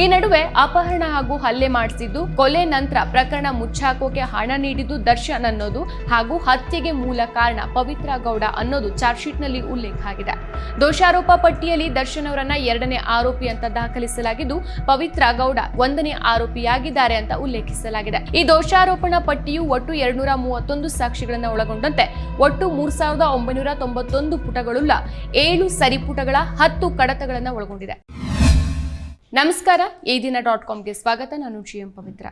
ಈ ನಡುವೆ ಅಪಹರಣ ಹಾಗೂ ಹಲ್ಲೆ ಮಾಡಿಸಿದ್ದು, ಕೊಲೆ ನಂತರ ಪ್ರಕರಣ ಮುಚ್ಚಾಕೋಕೆ ಹಣ ನೀಡಿದ್ದು ದರ್ಶನ್ ಅನ್ನೋದು ಹಾಗೂ ಹತ್ಯೆಗೆ ಮೂಲ ಕಾರಣ ಪವಿತ್ರ ಗೌಡ ಅನ್ನೋದು ಚಾರ್ಜ್ ಶೀಟ್ನಲ್ಲಿ ಉಲ್ಲೇಖ ಆಗಿದೆ. ದೋಷಾರೋಪ ಪಟ್ಟಿಯಲ್ಲಿ ದರ್ಶನ್ ಅವರನ್ನ ಎರಡನೇ ಆರೋಪಿ ಅಂತ ದಾಖಲಿಸಲಾಗಿದ್ದು, ಪವಿತ್ರ ಗೌಡ ಒಂದನೇ ಆರೋಪಿಯಾಗಿದ್ದಾರೆ ಅಂತ ಉಲ್ಲೇಖಿಸಲಾಗಿದೆ. ಈ ದೋಷಾರೋಪಣ ಪಟ್ಟಿಯು ಒಟ್ಟು ಎರಡ್ನೂರ ಮೂವತ್ತೊಂದು ಸಾಕ್ಷಿಗಳನ್ನು ಒಳಗೊಂಡಂತೆ, ಒಟ್ಟು ಮೂರ್ ಸಾವಿರದ ಒಂಬೈನೂರ ತೊಂಬತ್ತೊಂದು ಪುಟಗಳುಳ್ಳ ಏಳು ಸರಿಪುಟಗಳ ಹತ್ತು ಕಡತಗಳನ್ನು ಒಳಗೊಂಡಿದೆ. ನಮಸ್ಕಾರ, ಈ ದಿನ ಡಾಟ್ ಕಾಮ್ಗೆ ಸ್ವಾಗತ. ನಾನು ಜಿ ಎಂ ಪವಿತ್ರ.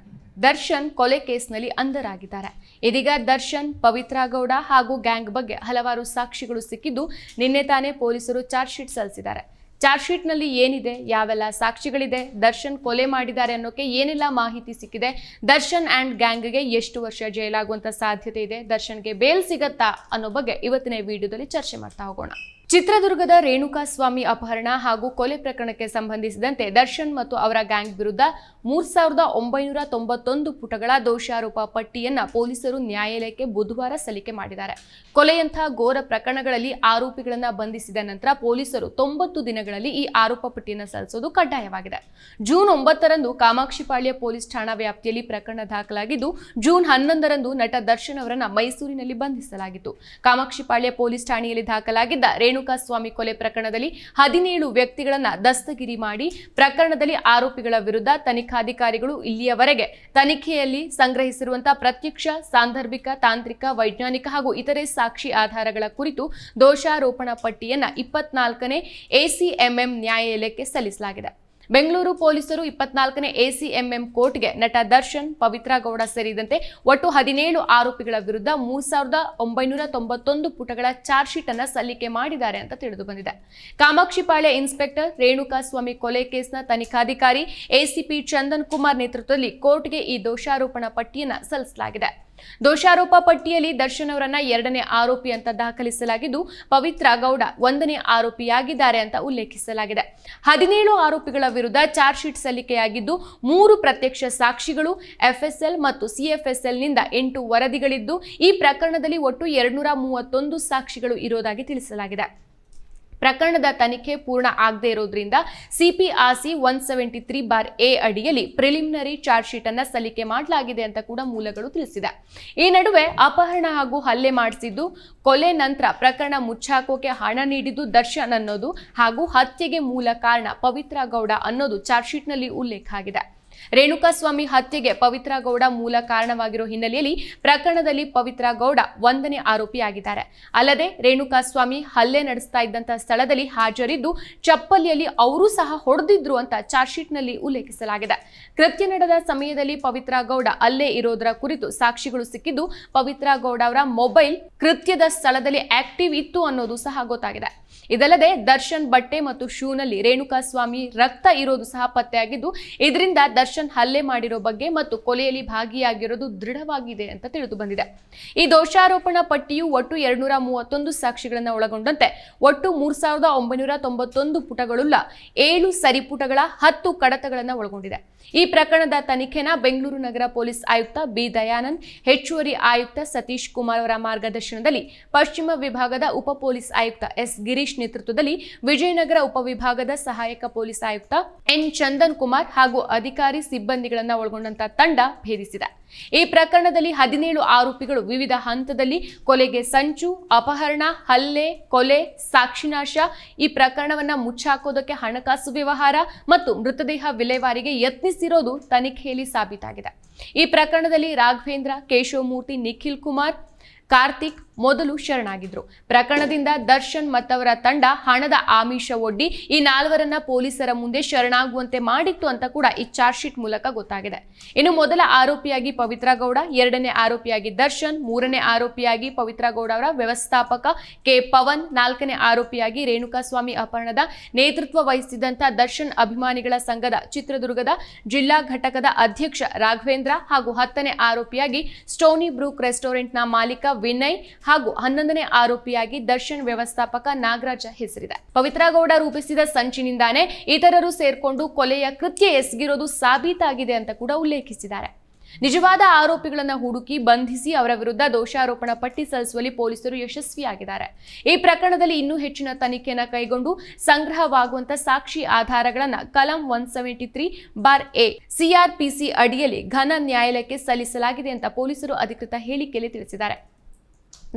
ದರ್ಶನ್ ಕೊಲೆ ಕೇಸ್ನಲ್ಲಿ ಅಂಧರಾಗಿದ್ದಾರೆ. ಇದೀಗ ದರ್ಶನ್, ಪವಿತ್ರ ಗೌಡ ಹಾಗೂ ಗ್ಯಾಂಗ್ ಬಗ್ಗೆ ಹಲವಾರು ಸಾಕ್ಷಿಗಳು ಸಿಕ್ಕಿದ್ದು ನಿನ್ನೆ ತಾನೇ ಪೊಲೀಸರು ಚಾರ್ಜ್ ಶೀಟ್ ಸಲ್ಲಿಸಿದ್ದಾರೆ. ಚಾರ್ಜ್ ಶೀಟ್ನಲ್ಲಿ ಏನಿದೆ, ಯಾವೆಲ್ಲ ಸಾಕ್ಷಿಗಳಿದೆ, ದರ್ಶನ್ ಕೊಲೆ ಮಾಡಿದ್ದಾರೆ ಅನ್ನೋಕೆ ಏನೆಲ್ಲ ಮಾಹಿತಿ ಸಿಕ್ಕಿದೆ, ದರ್ಶನ್ ಆ್ಯಂಡ್ ಗ್ಯಾಂಗ್ಗೆ ಎಷ್ಟು ವರ್ಷ ಜೈಲಾಗುವಂಥ ಸಾಧ್ಯತೆ ಇದೆ, ದರ್ಶನ್ಗೆ ಬೇಲ್ ಸಿಗತ್ತಾ ಅನ್ನೋ ಬಗ್ಗೆ ಇವತ್ತಿನ ವಿಡಿಯೋದಲ್ಲಿ ಚರ್ಚೆ ಮಾಡ್ತಾ ಹೋಗೋಣ. ಚಿತ್ರದುರ್ಗದ ರೇಣುಕಾ ಸ್ವಾಮಿ ಅಪಹರಣ ಹಾಗೂ ಕೊಲೆ ಪ್ರಕರಣಕ್ಕೆ ಸಂಬಂಧಿಸಿದಂತೆ ದರ್ಶನ್ ಮತ್ತು ಅವರ ಗ್ಯಾಂಗ್ ವಿರುದ್ಧ ಮೂರ್ ಸಾವಿರದ ಒಂಬೈನೂರ ತೊಂಬತ್ತೊಂದು ಪುಟಗಳ ದೋಷಾರೋಪ ಪಟ್ಟಿಯನ್ನ ಪೊಲೀಸರು ನ್ಯಾಯಾಲಯಕ್ಕೆ ಬುಧವಾರ ಸಲ್ಲಿಕೆ ಮಾಡಿದ್ದಾರೆ. ಕೊಲೆಯಂತಹ ಘೋರ ಪ್ರಕರಣಗಳಲ್ಲಿ ಆರೋಪಿಗಳನ್ನ ಬಂಧಿಸಿದ ನಂತರ ಪೊಲೀಸರು ತೊಂಬತ್ತು ದಿನಗಳಲ್ಲಿ ಈ ಆರೋಪ ಪಟ್ಟಿಯನ್ನು ಸಲ್ಲಿಸೋದು ಕಡ್ಡಾಯವಾಗಿದೆ. ಜೂನ್ ಒಂಬತ್ತರಂದು ಕಾಮಾಕ್ಷಿಪಾಳ್ಯ ಪೊಲೀಸ್ ಠಾಣಾ ವ್ಯಾಪ್ತಿಯಲ್ಲಿ ಪ್ರಕರಣ ದಾಖಲಾಗಿದ್ದು, ಜೂನ್ ಹನ್ನೊಂದರಂದು ನಟ ದರ್ಶನ್ ಅವರನ್ನ ಮೈಸೂರಿನಲ್ಲಿ ಬಂಧಿಸಲಾಗಿತ್ತು. ಕಾಮಾಕ್ಷಿಪಾಳ್ಯ ಪೊಲೀಸ್ ಠಾಣೆಯಲ್ಲಿ ದಾಖಲಾಗಿದ್ದ ರೇಣುಕಾ ಸ್ವಾಮಿ ಕೊಲೆ ಪ್ರಕರಣದಲ್ಲಿ ಹದಿನೇಳು ವ್ಯಕ್ತಿಗಳನ್ನ ದಸ್ತಗಿರಿ ಮಾಡಿ ಪ್ರಕರಣದಲ್ಲಿ ಆರೋಪಿಗಳ ವಿರುದ್ಧ ತನಿಖಾಧಿಕಾರಿಗಳು ಇಲ್ಲಿಯವರೆಗೆ ತನಿಖೆಯಲ್ಲಿ ಸಂಗ್ರಹಿಸಿರುವಂತಹ ಪ್ರತ್ಯಕ್ಷ, ಸಾಂದರ್ಭಿಕ, ತಾಂತ್ರಿಕ, ವೈಜ್ಞಾನಿಕ ಹಾಗೂ ಇತರೆ ಸಾಕ್ಷಿ ಆಧಾರಗಳ ಕುರಿತು ದೋಷಾರೋಪಣಾ ಪಟ್ಟಿಯನ್ನ ಇಪ್ಪತ್ನಾಲ್ಕನೇ ಎಸಿಎಂಎಂ ನ್ಯಾಯಾಲಯಕ್ಕೆ ಸಲ್ಲಿಸಲಾಗಿದೆ. ಬೆಂಗಳೂರು ಪೊಲೀಸರು ಇಪ್ಪತ್ನಾಲ್ಕನೇ ಎಸಿಎಂಎಂ ಕೋರ್ಟ್ಗೆ ನಟ ದರ್ಶನ್ ಪವಿತ್ರ ಗೌಡ ಸೇರಿದಂತೆ ಒಟ್ಟು ಹದಿನೇಳು ಆರೋಪಿಗಳ ವಿರುದ್ಧ ಮೂರ್ ಸಾವಿರದ ಒಂಬೈನೂರ ತೊಂಬತ್ತೊಂದು ಪುಟಗಳ ಚಾರ್ಜ್ ಶೀಟ್ ಅನ್ನು ಸಲ್ಲಿಕೆ ಮಾಡಿದ್ದಾರೆ ಅಂತ ತಿಳಿದು ಬಂದಿದೆ. ಕಾಮಾಕ್ಷಿಪಾಳ್ಯ ಇನ್ಸ್ಪೆಕ್ಟರ್ ರೇಣುಕಾ ಸ್ವಾಮಿ ಕೊಲೆ ಕೇಸ್ನ ತನಿಖಾಧಿಕಾರಿ ಎಸಿಪಿ ಚಂದನ್ ಕುಮಾರ್ ನೇತೃತ್ವದಲ್ಲಿ ಕೋರ್ಟ್ಗೆ ಈ ದೋಷಾರೋಪಣಾ ಪಟ್ಟಿಯನ್ನು ಸಲ್ಲಿಸಲಾಗಿದೆ. ದೋಷಾರೋಪ ಪಟ್ಟಿಯಲ್ಲಿ ದರ್ಶನ್ ಅವರನ್ನ ಎರಡನೇ ಆರೋಪಿ ಅಂತ ದಾಖಲಿಸಲಾಗಿದ್ದು, ಪವಿತ್ರ ಗೌಡ ಒಂದನೇ ಆರೋಪಿಯಾಗಿದ್ದಾರೆ ಅಂತ ಉಲ್ಲೇಖಿಸಲಾಗಿದೆ. ಹದಿನೇಳು ಆರೋಪಿಗಳ ವಿರುದ್ಧ ಚಾರ್ಜ್ ಶೀಟ್ ಸಲ್ಲಿಕೆಯಾಗಿದ್ದು, ಮೂರು ಪ್ರತ್ಯಕ್ಷ ಸಾಕ್ಷಿಗಳು, ಎಫ್ಎಸ್ಎಲ್ ಮತ್ತು ಸಿಎಫ್ಎಸ್ಎಲ್ನಿಂದ ಎಂಟು ವರದಿಗಳಿದ್ದು, ಈ ಪ್ರಕರಣದಲ್ಲಿ ಒಟ್ಟು ಎರಡ್ನೂರ ಮೂವತ್ತೊಂದು ಸಾಕ್ಷಿಗಳು ಇರೋದಾಗಿ ತಿಳಿಸಲಾಗಿದೆ. ಪ್ರಕರಣದ ತನಿಖೆ ಪೂರ್ಣ ಆಗದೇ ಇರೋದ್ರಿಂದ CPRC one seventy three bar A ಅಡಿಯಲ್ಲಿ ಪ್ರಿಲಿಮಿನರಿ ಚಾರ್ಜ್ ಶೀಟ್ ಅನ್ನ ಸಲ್ಲಿಕೆ ಮಾಡಲಾಗಿದೆ ಅಂತ ಕೂಡ ಮೂಲಗಳು ತಿಳಿಸಿದೆ. ಈ ನಡುವೆ ಅಪಹರಣ ಹಾಗೂ ಹಲ್ಲೆ ಮಾಡಿಸಿದ್ದು, ಕೊಲೆ ನಂತರ ಪ್ರಕರಣ ಮುಚ್ಚಾಕೋಕೆ ಹಣ ನೀಡಿದ್ದು ದರ್ಶನ್ ಅನ್ನೋದು ಹಾಗೂ ಹತ್ಯೆಗೆ ಮೂಲ ಕಾರಣ ಪವಿತ್ರ ಗೌಡ ಅನ್ನೋದು ಚಾರ್ಜ್ ಶೀಟ್ನಲ್ಲಿ ಉಲ್ಲೇಖ ಆಗಿದೆ. ರೇಣುಕಾ ಸ್ವಾಮಿ ಹತ್ಯೆಗೆ ಪವಿತ್ರ ಗೌಡ ಮೂಲ ಕಾರಣವಾಗಿರೋ ಹಿನ್ನೆಲೆಯಲ್ಲಿ ಪ್ರಕರಣದಲ್ಲಿ ಪವಿತ್ರ ಗೌಡ ಒಂದನೇ ಆರೋಪಿಯಾಗಿದ್ದಾರೆ. ಅಲ್ಲದೆ ರೇಣುಕಾಸ್ವಾಮಿ ಹಲ್ಲೆ ನಡೆಸ್ತಾ ಇದ್ದಂತಹ ಸ್ಥಳದಲ್ಲಿ ಹಾಜರಿದ್ದು ಚಪ್ಪಲಿಯಲ್ಲಿ ಅವರೂ ಸಹ ಹೊಡೆದಿದ್ರು ಅಂತ ಚಾರ್ಜ್ ಶೀಟ್ನಲ್ಲಿ ಉಲ್ಲೇಖಿಸಲಾಗಿದೆ. ಕೃತ್ಯ ನಡೆದ ಸಮಯದಲ್ಲಿ ಪವಿತ್ರ ಗೌಡ ಅಲ್ಲೇ ಇರೋದರ ಕುರಿತು ಸಾಕ್ಷಿಗಳು ಸಿಕ್ಕಿದ್ದು ಪವಿತ್ರ ಗೌಡ ಅವರ ಮೊಬೈಲ್ ಕೃತ್ಯದ ಸ್ಥಳದಲ್ಲಿ ಆಕ್ಟಿವ್ ಇತ್ತು ಅನ್ನೋದು ಸಹ ಗೊತ್ತಾಗಿದೆ. ಇದಲ್ಲದೆ ದರ್ಶನ್ ಬಟ್ಟೆ ಮತ್ತು ಶೂನಲ್ಲಿ ರೇಣುಕಾಸ್ವಾಮಿ ರಕ್ತ ಇರೋದು ಸಹ ಪತ್ತೆಯಾಗಿದ್ದು, ಇದರಿಂದ ದರ್ಶನ್ ಹಲ್ಲೆ ಮಾಡಿರೋ ಬಗ್ಗೆ ಮತ್ತು ಕೊಲೆಯಲ್ಲಿ ಭಾಗಿಯಾಗಿರೋದು ದೃಢವಾಗಿದೆ ಅಂತ ತಿಳಿದು ಬಂದಿದೆ. ಈ ದೋಷಾರೋಪಣಾ ಪಟ್ಟಿಯು ಒಟ್ಟು ಎರಡ್ನೂರ ಮೂವತ್ತೊಂದು ಸಾಕ್ಷಿಗಳನ್ನ ಒಳಗೊಂಡಂತೆ, ಒಟ್ಟು ಮೂರ್ ಸಾವಿರದ ಒಂಬೈನೂರ ತೊಂಬತ್ತೊಂದು ಪುಟಗಳುಳ್ಳ ಏಳು ಸರಿಪುಟಗಳ ಹತ್ತು ಕಡತಗಳನ್ನ ಒಳಗೊಂಡಿದೆ. ಈ ಪ್ರಕರಣದ ತನಿಖೆನ ಬೆಂಗಳೂರು ನಗರ ಪೊಲೀಸ್ ಆಯುಕ್ತ ಬಿ ದಯಾನಂದ್, ಹೆಚ್ಚುವರಿ ಆಯುಕ್ತ ಸತೀಶ್ ಕುಮಾರ್ ಅವರ ಮಾರ್ಗದರ್ಶನದಲ್ಲಿ ಪಶ್ಚಿಮ ವಿಭಾಗದ ಉಪ ಪೊಲೀಸ್ ಆಯುಕ್ತ ಎಸ್ ಗಿರೀಶ್ ನೇತೃತ್ವದಲ್ಲಿ ವಿಜಯನಗರ ಉಪವಿಭಾಗದ ಸಹಾಯಕ ಪೊಲೀಸ್ ಆಯುಕ್ತ ಎನ್ ಚಂದನ್ ಕುಮಾರ್ ಹಾಗೂ ಅಧಿಕಾರಿ ಸಿಬ್ಬಂದಿಗಳನ್ನ ಒಳಗೊಂಡಂತ ತಂಡ ಭೇದಿಸಿದೆ. ಈ ಪ್ರಕರಣದಲ್ಲಿ ಹದಿನೇಳು ಆರೋಪಿಗಳು ವಿವಿಧ ಹಂತದಲ್ಲಿ ಕೊಲೆಗೆ ಸಂಚು, ಅಪಹರಣ, ಹಲ್ಲೆ, ಕೊಲೆ ಸಾಕ್ಷಿನಾಶ ಈ ಪ್ರಕರಣವನ್ನ ಮುಚ್ಚಾಕೋದಕ್ಕೆ ಹಣಕಾಸು ವ್ಯವಹಾರ ಮತ್ತು ಮೃತದೇಹ ವಿಲೇವಾರಿಗೆ ಯತ್ನಿಸಿರೋದು ತನಿಖೆಯಲ್ಲಿ ಸಾಬೀತಾಗಿದೆ. ಈ ಪ್ರಕರಣದಲ್ಲಿ ರಾಘವೇಂದ್ರ, ಕೇಶವಮೂರ್ತಿ, ನಿಖಿಲ್ ಕುಮಾರ್, ಕಾರ್ತಿಕ್ ಮೊದಲು ಶರಣಾಗಿದ್ರು. ಪ್ರಕರಣದಿಂದ ದರ್ಶನ್ ಮತ್ತವರ ತಂಡ ಹಣದ ಆಮಿಷ ಒಡ್ಡಿ ಈ ನಾಲ್ವರನ್ನ ಪೊಲೀಸರ ಮುಂದೆ ಶರಣಾಗುವಂತೆ ಮಾಡಿತ್ತು ಅಂತ ಕೂಡ ಈ ಚಾರ್ಜ್ ಶೀಟ್ ಮೂಲಕ ಗೊತ್ತಾಗಿದೆ. ಇನ್ನು ಮೊದಲ ಆರೋಪಿಯಾಗಿ ಪವಿತ್ರ ಗೌಡ, ಎರಡನೇ ಆರೋಪಿಯಾಗಿ ದರ್ಶನ್, ಮೂರನೇ ಆರೋಪಿಯಾಗಿ ಪವಿತ್ರ ಗೌಡ ಅವರ ವ್ಯವಸ್ಥಾಪಕ ಕೆ ಪವನ್, ನಾಲ್ಕನೇ ಆರೋಪಿಯಾಗಿ ರೇಣುಕಾಸ್ವಾಮಿ ಅಪಹರಣದ ನೇತೃತ್ವ ವಹಿಸಿದಂತ ದರ್ಶನ್ ಅಭಿಮಾನಿಗಳ ಸಂಘದ ಚಿತ್ರದುರ್ಗದ ಜಿಲ್ಲಾ ಘಟಕದ ಅಧ್ಯಕ್ಷ ರಾಘವೇಂದ್ರ ಹಾಗೂ ಹತ್ತನೇ ಆರೋಪಿಯಾಗಿ ಸ್ಟೋನಿ ಬ್ರೂಕ್ ರೆಸ್ಟೋರೆಂಟ್ನ ಮಾಲೀಕ ವಿನಯ್ ಹಾಗೂ ಹನ್ನೊಂದನೇ ಆರೋಪಿಯಾಗಿ ದರ್ಶನ್ ವ್ಯವಸ್ಥಾಪಕ ನಾಗರಾಜ ಹೆಸರಿದೆ. ಪವಿತ್ರ ಗೌಡ ರೂಪಿಸಿದ ಸಂಚಿನಿಂದಾನೇ ಇತರರು ಸೇರ್ಕೊಂಡು ಕೊಲೆಯ ಕೃತ್ಯ ಎಸಗಿರೋದು ಸಾಬೀತಾಗಿದೆ ಅಂತ ಕೂಡ ಉಲ್ಲೇಖಿಸಿದ್ದಾರೆ. ನಿಜವಾದ ಆರೋಪಿಗಳನ್ನು ಹುಡುಕಿ ಬಂಧಿಸಿ ಅವರ ವಿರುದ್ಧ ದೋಷಾರೋಪಣ ಪಟ್ಟಿ ಸಲ್ಲಿಸುವಲ್ಲಿ ಪೊಲೀಸರು ಯಶಸ್ವಿಯಾಗಿದ್ದಾರೆ. ಈ ಪ್ರಕರಣದಲ್ಲಿ ಇನ್ನೂ ಹೆಚ್ಚಿನ ತನಿಖೆಯನ್ನು ಕೈಗೊಂಡು ಸಂಗ್ರಹವಾಗುವಂತಹ ಸಾಕ್ಷಿ ಆಧಾರಗಳನ್ನು ಕಲಂ one seventy three bar A CrPC ಅಡಿಯಲ್ಲಿ ಘನ ನ್ಯಾಯಾಲಯಕ್ಕೆ ಸಲ್ಲಿಸಲಾಗಿದೆ ಅಂತ ಪೊಲೀಸರು ಅಧಿಕೃತ ಹೇಳಿಕೆಯಲ್ಲಿ ತಿಳಿಸಿದ್ದಾರೆ.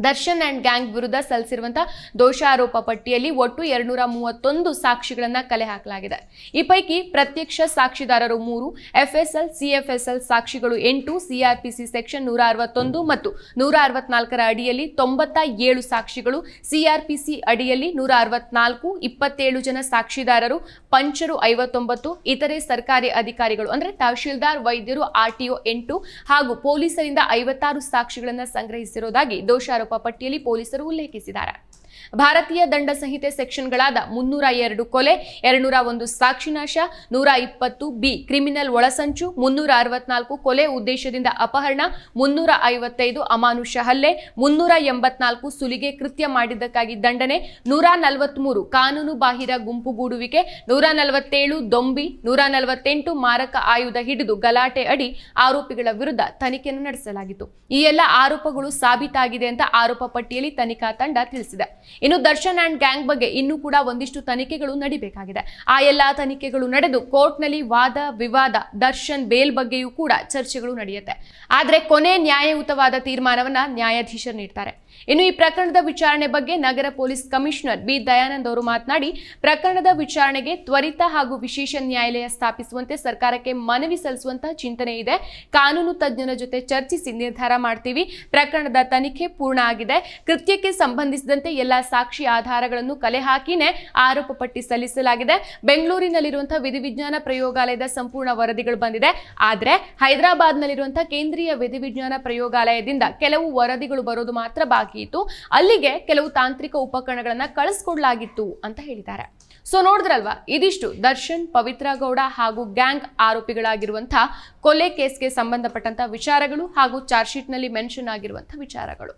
ದರ್ಶನ್ ಅಂಡ್ ಗ್ಯಾಂಗ್ ವಿರುದ್ಧ ಸಲ್ಲಿಸಿರುವಂತಹ ದೋಷಾರೋಪ ಪಟ್ಟಿಯಲ್ಲಿ ಒಟ್ಟು ಎರಡ್ನೂರ ಮೂವತ್ತೊಂದು ಸಾಕ್ಷಿಗಳನ್ನ ಕಲೆ ಹಾಕಲಾಗಿದೆ. ಈ ಪೈಕಿ ಪ್ರತ್ಯಕ್ಷ ಸಾಕ್ಷಿದಾರರು ಮೂರು, ಎಫ್ಎಸ್ಎಲ್, ಸಿಎಫ್ಎಸ್ಎಲ್ ಸಾಕ್ಷಿಗಳು ಎಂಟು, ಸಿಆರ್ಪಿಸಿ ಸೆಕ್ಷನ್ ನೂರ ಅರವತ್ತೊಂದು ಮತ್ತು ನೂರ ಅರವತ್ನಾಲ್ಕರ ಅಡಿಯಲ್ಲಿ ತೊಂಬತ್ತ ಏಳು ಸಾಕ್ಷಿಗಳು, ಸಿಆರ್ಪಿಸಿ ಅಡಿಯಲ್ಲಿ ನೂರ ಅರವತ್ನಾಲ್ಕು, ಇಪ್ಪತ್ತೇಳು ಜನ ಸಾಕ್ಷಿದಾರರು, ಪಂಚರು ಐವತ್ತೊಂಬತ್ತು, ಇತರೆ ಸರ್ಕಾರಿ ಅಧಿಕಾರಿಗಳು ಅಂದ್ರೆ ತಹಶೀಲ್ದಾರ್, ವೈದ್ಯರು ಆರ್ಟಿಒ ಎಂಟು ಹಾಗೂ ಪೊಲೀಸರಿಂದ ಐವತ್ತಾರು ಸಾಕ್ಷಿಗಳನ್ನು ಸಂಗ್ರಹಿಸಿರುವುದಾಗಿ ದೋಷಾರೋಪ ಪಟ್ಟಿಯಲ್ಲಿ ಪೊಲೀಸರು ಉಲ್ಲೇಖಿಸಿದ್ದಾರೆ ಭಾರತೀಯ ದಂಡ ಸಂಹಿತೆ ಸೆಕ್ಷನ್ಗಳಾದ ಮುನ್ನೂರ ಎರಡು ಕೊಲೆ, ಎರಡ್ನೂರ ಒಂದು ಸಾಕ್ಷಿನಾಶ ನೂರ ಇಪ್ಪತ್ತು ಬಿ ಕ್ರಿಮಿನಲ್ ಒಳಸಂಚು, ಮುನ್ನೂರ ಅರವತ್ನಾಲ್ಕು ಕೊಲೆ ಉದ್ದೇಶದಿಂದ ಅಪಹರಣ, ಮುನ್ನೂರ ಐವತ್ತೈದು ಅಮಾನುಷ ಹಲ್ಲೆ, ಮುನ್ನೂರ ಎಂಬತ್ನಾಲ್ಕು ಸುಲಿಗೆ ಕೃತ್ಯ ಮಾಡಿದ್ದಕ್ಕಾಗಿ ದಂಡನೆ, ನೂರ ನಲವತ್ಮೂರು ಕಾನೂನು ಬಾಹಿರ ಗುಂಪುಗೂಡುವಿಕೆ ನೂರ ನಲವತ್ತೇಳು ದೊಂಬಿ, ನೂರ ನಲವತ್ತೆಂಟು ಮಾರಕ ಆಯುಧ ಹಿಡಿದು ಗಲಾಟೆ ಅಡಿ ಆರೋಪಿಗಳ ವಿರುದ್ಧ ತನಿಖೆಯನ್ನು ನಡೆಸಲಾಗಿತ್ತು. ಈ ಎಲ್ಲ ಆರೋಪಗಳು ಸಾಬೀತಾಗಿದೆ ಅಂತ ಆರೋಪ ಪಟ್ಟಿಯಲ್ಲಿ ತನಿಖಾ ತಂಡ ತಿಳಿಸಿದೆ. ಇನ್ನು ದರ್ಶನ್ ಅಂಡ್ ಗ್ಯಾಂಗ್ ಬಗ್ಗೆ ಇನ್ನೂ ಕೂಡ ಒಂದಿಷ್ಟು ತನಿಖೆಗಳು ನಡಿಬೇಕಾಗಿದೆ. ಆ ಎಲ್ಲಾ ತನಿಖೆಗಳು ನಡೆದು ಕೋರ್ಟ್ನಲ್ಲಿ ವಾದ, ವಿವಾದ, ದರ್ಶನ್ ಬೇಲ್ ಬಗ್ಗೆಯೂ ಕೂಡ ಚರ್ಚೆಗಳು ನಡೆಯುತ್ತೆ. ಆದರೆ ಕೊನೆ ನ್ಯಾಯಯುತವಾದ ತೀರ್ಮಾನವನ್ನ ನ್ಯಾಯಾಧೀಶರು ನೀಡ್ತಾರೆ. ಇನ್ನು ಈ ಪ್ರಕರಣದ ವಿಚಾರಣೆ ಬಗ್ಗೆ ನಗರ ಪೊಲೀಸ್ ಕಮಿಷನರ್ ಬಿ ದಯಾನಂದ್ ಅವರು ಮಾತನಾಡಿ, ಪ್ರಕರಣದ ವಿಚಾರಣೆಗೆ ತ್ವರಿತ ಹಾಗೂ ವಿಶೇಷ ನ್ಯಾಯಾಲಯ ಸ್ಥಾಪಿಸುವಂತೆ ಸರ್ಕಾರಕ್ಕೆ ಮನವಿ ಸಲ್ಲಿಸುವಂತಹ ಚಿಂತನೆ ಇದೆ. ಕಾನೂನು ತಜ್ಞರ ಜೊತೆ ಚರ್ಚಿಸಿ ನಿರ್ಧಾರ ಮಾಡ್ತೀವಿ. ಪ್ರಕರಣದ ತನಿಖೆ ಪೂರ್ಣ ಆಗಿದೆ. ಕೃತ್ಯಕ್ಕೆ ಸಂಬಂಧಿಸಿದಂತೆ ಎಲ್ಲ ಸಾಕ್ಷಿ ಆಧಾರಗಳನ್ನು ಕಲೆ ಹಾಕಿನೇ ಆರೋಪ ಪಟ್ಟಿ ಸಲ್ಲಿಸಲಾಗಿದೆ. ಬೆಂಗಳೂರಿನಲ್ಲಿರುವಂತಹ ವಿಧಿವಿಜ್ಞಾನ ಪ್ರಯೋಗಾಲಯದ ಸಂಪೂರ್ಣ ವರದಿಗಳು ಬಂದಿದೆ. ಆದರೆ ಹೈದರಾಬಾದ್ನಲ್ಲಿರುವಂತಹ ಕೇಂದ್ರೀಯ ವಿಧಿವಿಜ್ಞಾನ ಪ್ರಯೋಗಾಲಯದಿಂದ ಕೆಲವು ವರದಿಗಳು ಬರೋದು ಮಾತ್ರ ಬಾಕಿ ಇತ್ತು ಅಲ್ಲಿಗೆ ಕೆಲವು ತಾಂತ್ರಿಕ ಉಪಕರಣಗಳನ್ನ ಕಳಿಸ್ಕೊಡ್ಲಾಗಿತ್ತು ಅಂತ ಹೇಳಿದ್ದಾರೆ. ಸೊ ನೋಡಿದ್ರಲ್ವಾ? ಇದಿಷ್ಟು ದರ್ಶನ್, ಪವಿತ್ರ ಗೌಡ ಹಾಗೂ ಗ್ಯಾಂಗ್ ಆರೋಪಿಗಳಾಗಿರುವಂತಹ ಕೊಲೆ ಕೇಸ್ಗೆ ಸಂಬಂಧಪಟ್ಟಂತಹ ವಿಚಾರಗಳು ಹಾಗೂ ಚಾರ್ಜ್ ಶೀಟ್ನಲ್ಲಿ ಮೆನ್ಷನ್ ಆಗಿರುವಂತಹ ವಿಚಾರಗಳು.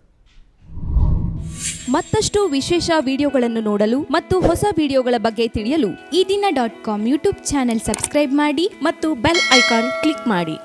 ಮತ್ತಷ್ಟು ವಿಶೇಷ ವಿಡಿಯೋಗಳನ್ನು ನೋಡಲು ಮತ್ತು ಹೊಸ ವಿಡಿಯೋಗಳ ಬಗ್ಗೆ ತಿಳಿಯಲು Ee Dina dot com YouTube channel subscribe ಮಾಡಿ ಮತ್ತು ಬೆಲ್ ಐಕಾನ್ ಕ್ಲಿಕ್ ಮಾಡಿ.